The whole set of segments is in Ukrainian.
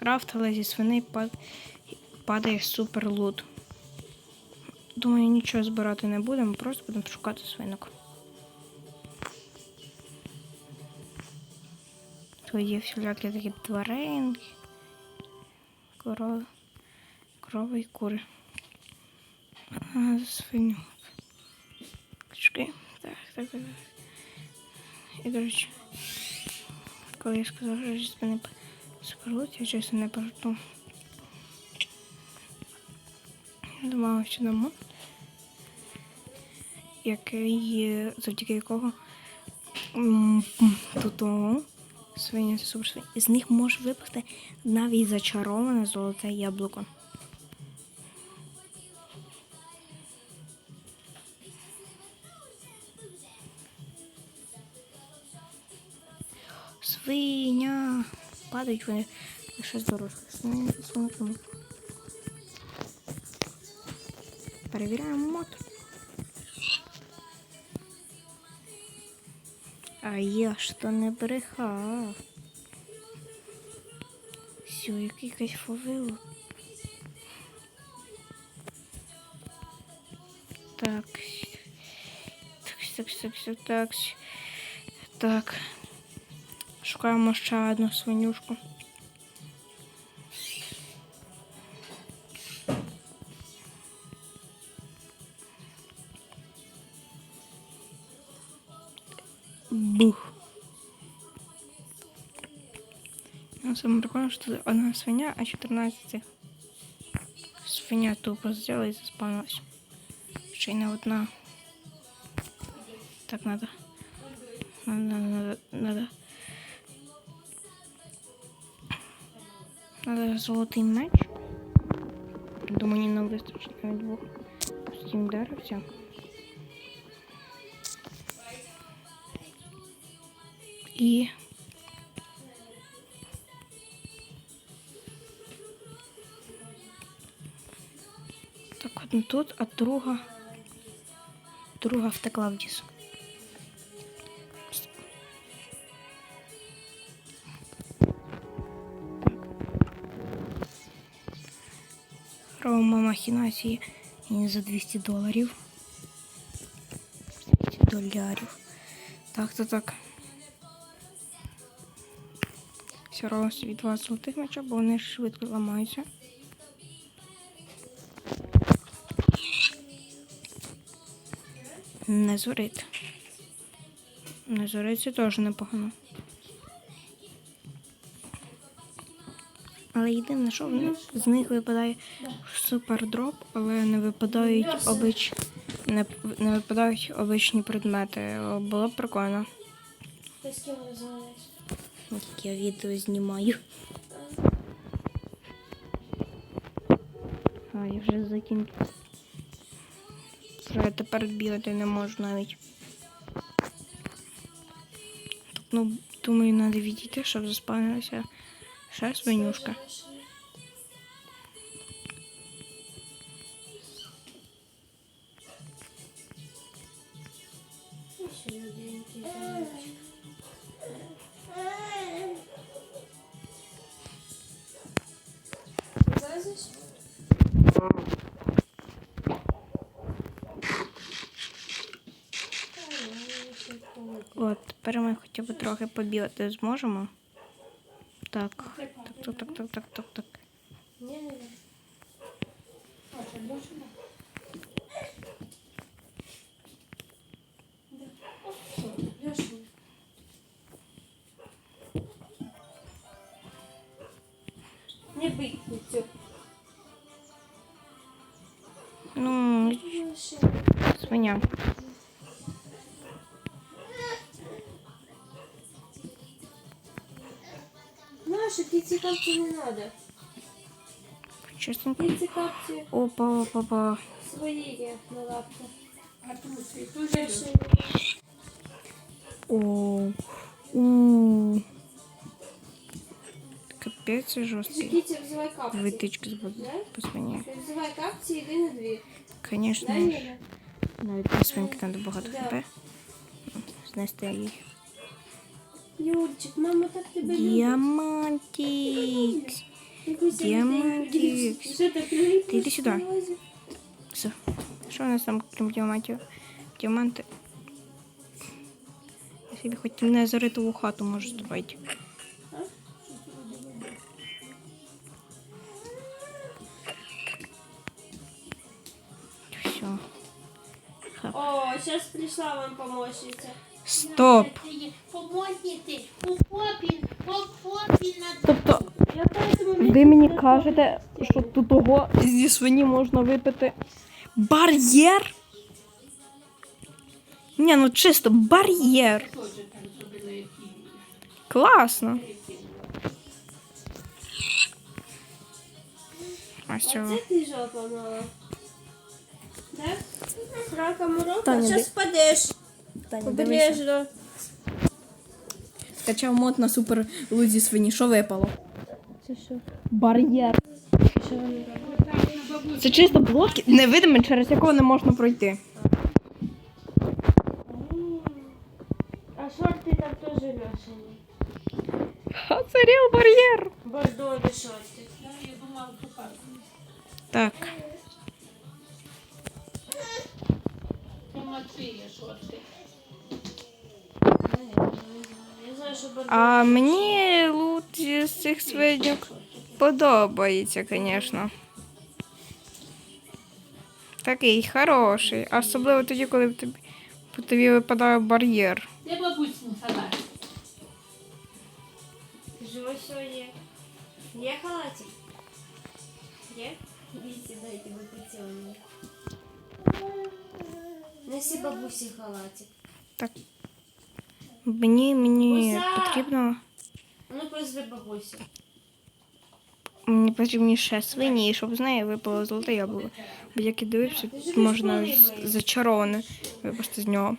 Крафт, але зі свиней падає супер лут. Думаю, нічого збирати не будемо, просто будемо шукати свинок. Тут є всілякі такі тваринки, корови, корови і кури. А, свиню. Качки. Так, так, так. І, до речі, коли я сказав, що зі спини сперлуть, я чесно не пожартував. Домагався на мод, який, завдяки якого тут свиня це супер свиня. З них може випасти навіть зачароване золоте яблуко. Свиня. Падають вони лише з дорослих. Свиня, свиня. Перевіряємо мод. А я то не брехав. Все, який кайфовий. Так. Так, так, так, так, так. Так. Шукаємо ще одну свинюшку. Бух. Ну, самое прикольное, что одна свинья, а 14 свинья тупо сделала и заспавнилась. Ще й не одна. Так надо. Надо, надо, надо. Надо золотий меч. Думаю, нам вистачить на двох. Стім деревця. І так одна тут, а друга. Друга втекла в ліс. Робимо махінації за 200 доларів. 200 долярів. Так, то так. Все робимо собі два золотих меча, бо вони швидко ламаються. Не зорить. Не зорить це теж непогано. Але єдине, що них, з них випадає супердроп, але не випадають обич... не, не випадають обичні предмети. Було б прикольно. Ти я відео знімаю. А, я вже закінчив. Я тепер бігати не можу навіть. Ну, думаю, треба відійти, щоб заспавнилася ще свинюшка. От, тепер ми хоча б трохи побігати зможемо. Так, так, так, так, так, так, так, так. Ні, ні, ні. А, це більше не? Да. О, все, Леша. Не бий, все. Ну, Леша. свиня. Наша, ті ці капці не надо. Чесно. Ті ці капці Опа, опа, опа. свої є на лапку. А тут і тут же Леша. О, у. Капець це жорсткий. Кіті, взивай капці. Витички з Да? по свині. Ти взивай капці, йди на дві. Звісно, Дай Ліля. навіть по свинки треба багато Да. хп. Знести її. Юрчик, мама так тебе любить. Діамантик. бабуся Діамантик. Що так прилипла? Ти йди сюди. Все. Що у нас там, крім діамантів? Діаманти. Я собі хоч не заритову хату можу зробити. Все. О, зараз прийшла вам помощниця. Стоп. Тобто, ви мені кажете, що тут того зі свині можна випити бар'єр? Ні, ну чисто бар'єр. Класно. А що? Це ти жопа мала. Так? Срака морока. Таня, Зараз впадеш. Обережно. Скачав мод на супер лузі свині. Що випало? Це що? Бар'єр. Це чисто блоки, невидимі, через якого не можна пройти. А шорти там теж льошені. А це реал бар'єр. Бордові шорти. Так. Що бордові. А мені лут з цих свиньок подобається, звісно. Такий хороший. Особливо тоді, коли тобі, по тобі випадає бар'єр. Де бабусин халат? Живо що є. Халатик? Є? Віці, дайте ви. Неси бабусі халатик. Так. Мені, мені Уся! потрібно. Ну, позви бабусю. Мені потрібні ще свині, і щоб з неї випало золоте яблуко. Бо як я дивився, можна зачароване випасти з нього.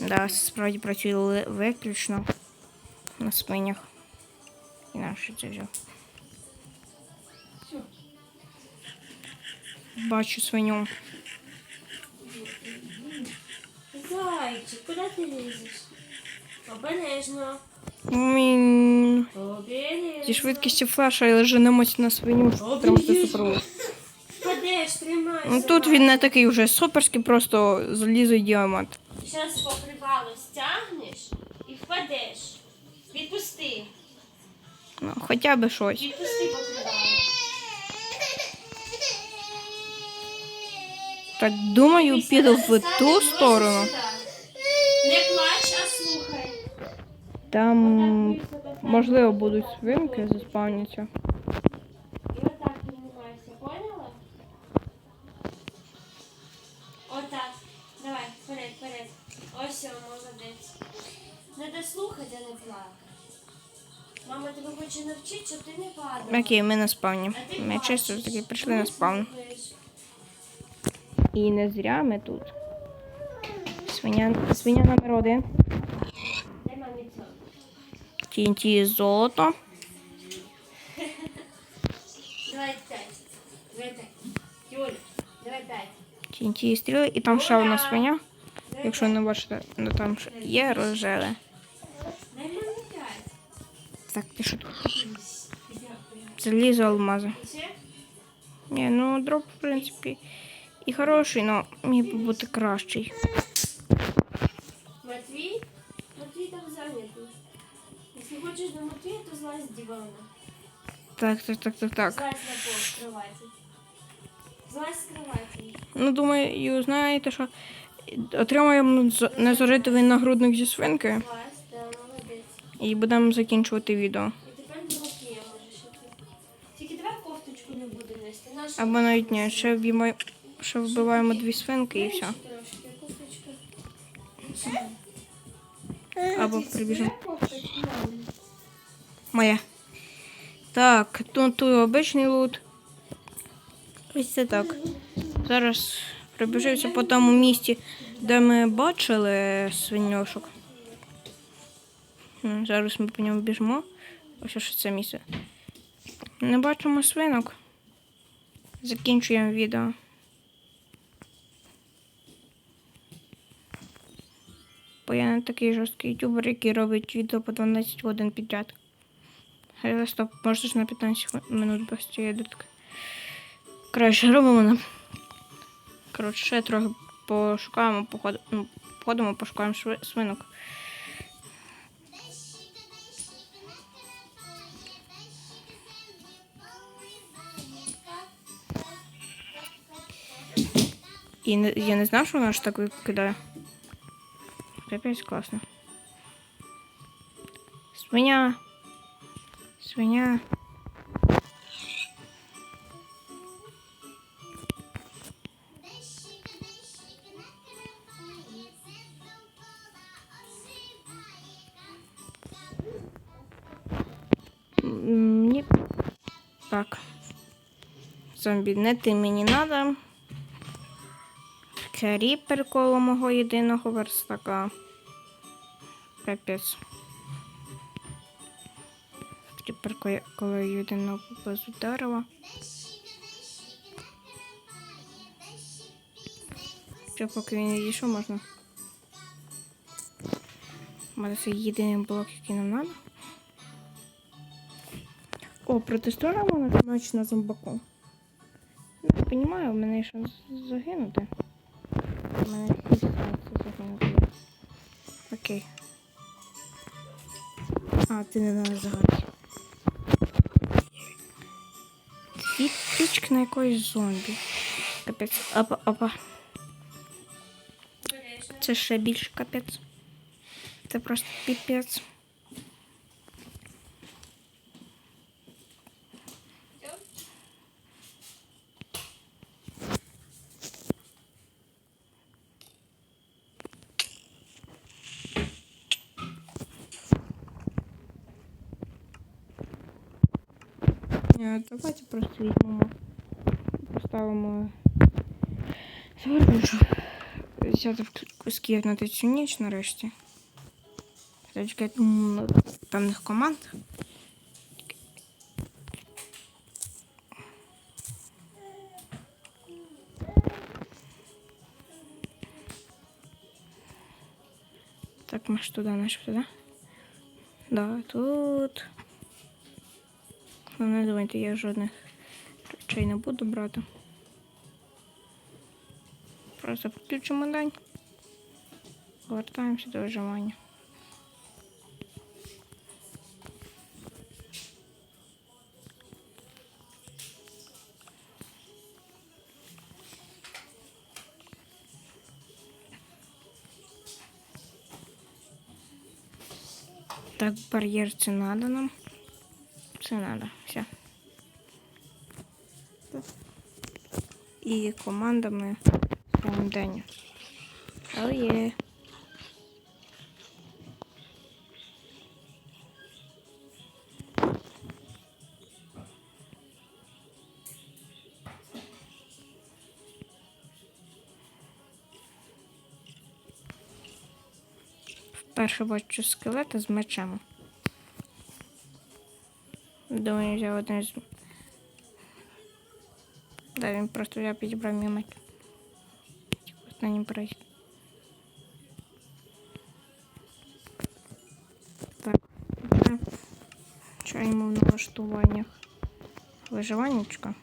Да, справді працює виключно на свинях. І на що це вже. Бачу свиню. Зайчик, куди ти лізеш? Обережно. Він Обережно. зі швидкістю флеша і женемось на свиню, щоб тримати супровод. Тримайся. Ну тут він не такий вже суперський, просто залізо і діамант. Зараз покривало стягнеш і впадеш. Відпусти. Ну, хоча б щось. Відпусти покривало. Так думаю, піду в ту сторону. Не плач, а слухай. Там можливо будуть свинки заспавняться. Отак піднімайся, поняла? Отак. Давай, вперед, вперед. Ось он, молодець. Треба слухати, а не плакати. Мама тебе хоче навчити, щоб ти не падала. Окей, ми на спавні. Ми чисто таки прийшли на Не спавн. І не зря ми тут. Свиня, свиня номер один. TNT золото. Давай. TNT стріли. І там ще одна свиня. Якщо не бачите, ну там є рожеве. Так, ти що тут? Залізо алмази. Ні, ну дроп, в принципі, і хороший, але міг би бути кращий. Там зайнятий. Якщо хочеш до Матвія, то злазь з дивана. Так, так, так, так, так. Злазь на пол з кроваті. Злазь з кроваті. Ну, думаю, знаєте, що отримаємо незаритовий нагрудник зі свинки Злазь, да, молодець. і будемо закінчувати відео. І тепер до Матвія можеш іти. Тільки давай кофточку не буде нести. Або навіть ні, ще вбиваємо, ще вбиваємо дві свинки і все. трошки. Кофточка. Або прибіжимо. Моя. Так, тут, тут обичний лут. Ось це так. Зараз пробіжився по тому місці, де ми бачили свиньошок. Зараз ми по ньому біжимо. Ось що це місце. Не бачимо свинок. Закінчуємо відео. Бо я не такий жорсткий ютубер, який робить відео по 12 годин підряд. Стоп, можна ж на 15 минут без цієї дитки. Краще робимо на. Коротше, ще трохи пошукаємо, походимо, ну, походимо, пошукаємо свинок. І не, я не знав, що вона ж так викидає. Капець класно. Свиня. Свиня. М, Ні. Так. Зомбі, не ти мені надо. Кріпер коло мого єдиного верстака. Капець. Кріпер ко- коло єдиного поблизу дерева. Ще поки він не дійшов, можна. У мене це єдиний блок, який нам треба. О, протестуємо на зомбаку. Ну, я розумію, у мене шанс загинути. Мене всі загинути. Окей. А, ти не надо загадки. Дві на якоїсь зомбі. Капець. Опа, опа. Це ще більше капець. Це просто піпець. Всё? Ні, давайте просто візьмемо. Поставимо. Звернемо, щоб взяти в скірнути цю ніч нарешті. Чекати м, певних команд. Так, ми ж туди, наш туди. Да, тут. Ну, не думайте, я жодних речей не буду брати. Просто включимо день. Повертаємося до виживання. Так, бар'єр це надо нам. Це надо. Все. І командами прямо день. О, є. Вперше бачу скелета з мечем. Думаю, взяв один з. Да, просто я підібрав мій меч. На нім пройти. Так, тепер чаємо в налаштуваннях виживаннячка.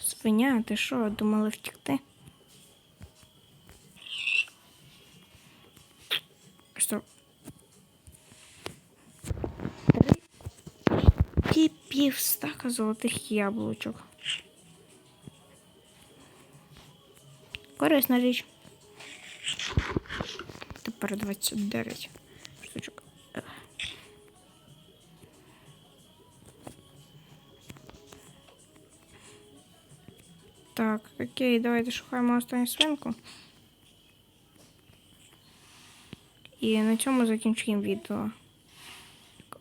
Свиня, ти що, думали втікти? Що? Ті пів стака золотих яблучок. Корисна річ. Тепер 29 штучок. Так, окей, давайте шукаємо останню свинку. І на цьому закінчуємо відео.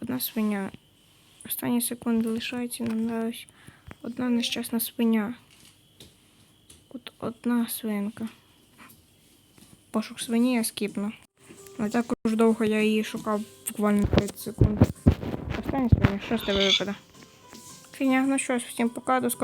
Одна свиня. Останні секунди лишаються нам далась одна нещасна свиня. От одна свинка. Пошук свині я скіпну. Не так уж довго я її шукав буквально 30 секунд. Остання свиня, що з тебе випаде? Фіня, ну що всім пока, до скорого.